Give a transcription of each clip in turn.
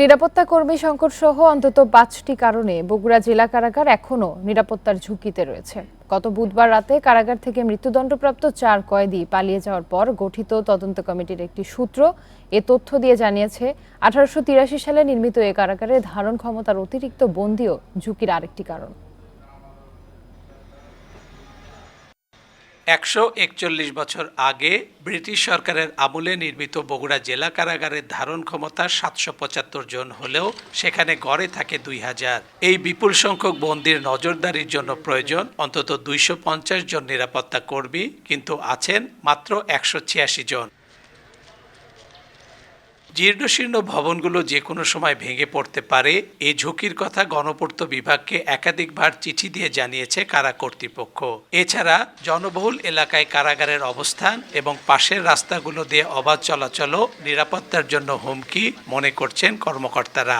নিরাপত্তা কর্মী সংকট সহ অন্তত পাঁচটি কারণে বগুড়া জেলা কারাগার এখনও নিরাপত্তার ঝুঁকিতে রয়েছে। গত বুধবার রাতে কারাগার থেকে মৃত্যুদণ্ডপ্রাপ্ত চার কয়েদি পালিয়ে যাওয়ার পর গঠিত তদন্ত কমিটির একটি সূত্র এ তথ্য দিয়ে জানিয়েছে, আঠারোশো তিরাশি সালে নির্মিত এ কারাগারে ধারণ ক্ষমতার অতিরিক্ত বন্দিও ঝুঁকির আরেকটি কারণ। একশো একচল্লিশ বছর আগে ব্রিটিশ সরকারের আমলে নির্মিত বগুড়া জেলা কারাগারের ধারণ ক্ষমতা সাতশো পঁচাত্তর জন হলেও সেখানে গড়ে থাকে দুই হাজার। এই বিপুল সংখ্যক বন্দির নজরদারির জন্য প্রয়োজন অন্তত দুইশো পঞ্চাশ জন নিরাপত্তা কর্মী, কিন্তু আছেন মাত্র একশো ছিয়াশি জন। জীর্ণশীর্ণ ভবনগুলো যে কোনো সময় ভেঙে পড়তে পারে। এই ঝুঁকির কথা গণপূর্ত বিভাগকে একাধিকবার চিঠি দিয়ে জানিয়েছে কারা কর্তৃপক্ষ। এছাড়া জনবহুল এলাকায় কারাগারের অবস্থান এবং পাশের রাস্তাগুলো দিয়ে অবাধ চলাচলও নিরাপত্তার জন্য হুমকি মনে করছেন কর্মকর্তারা।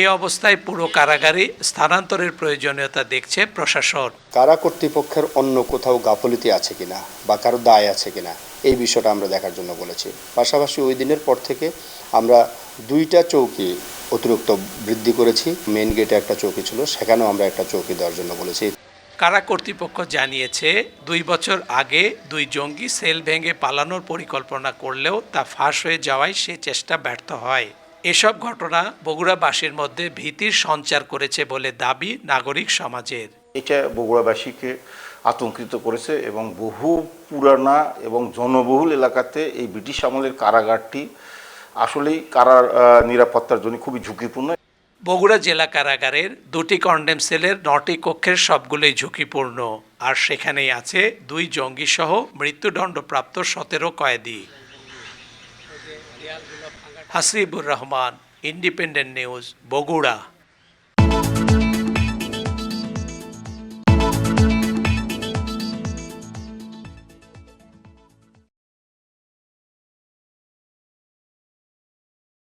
এ অবস্থায় পুরো কারাগারে স্থানান্তরের প্রয়োজনীয়তা দেখছে প্রশাসন। কারা কর্তৃপক্ষের অন্য কোথাও গাফলিতি আছে কিনা বা কারও দায় আছে কিনা? এই বিষয়টা আমরা দেখার জন্য বলেছি। পাশাপাশি ওই দিনের পর থেকে আমরা দুইটা চৌকি অতিরিক্ত বৃদ্ধি করেছি। মেন গেটে একটা চৌকি ছিল, সেখানেও আমরা একটা চৌকি দেওয়ার জন্য বলেছি। কারা কর্তৃপক্ষ জানিয়েছে, দুই বছর আগে দুই জঙ্গি সেল ভেঙে পালানোর পরিকল্পনা করলেও তা ফাঁস হয়ে যাওয়ায় সে চেষ্টা ব্যর্থ হয়। এসব ঘটনা বগুড়াবাসীর মধ্যে ভীতির সঞ্চার করেছে বলে দাবি নাগরিক সমাজের। এটা বগুড়াবাসীকে আতঙ্কিত করেছে এবং বহু পুরানা এবং জনবহুল এলাকাতে এই ব্রিটিশ আমলের কারাগারটি আসলেই কারার নিরাপত্তার জন্য খুবই ঝুঁকিপূর্ণ। বগুড়া জেলা কারাগারের দুটি কন্ডেম সেলের নটি কক্ষের সবগুলোই ঝুঁকিপূর্ণ। আর সেখানেই আছে দুই জঙ্গি সহ মৃত্যুদণ্ডপ্রাপ্ত সতেরো কয়েদি। Hasibur Rahman independent news Bogura.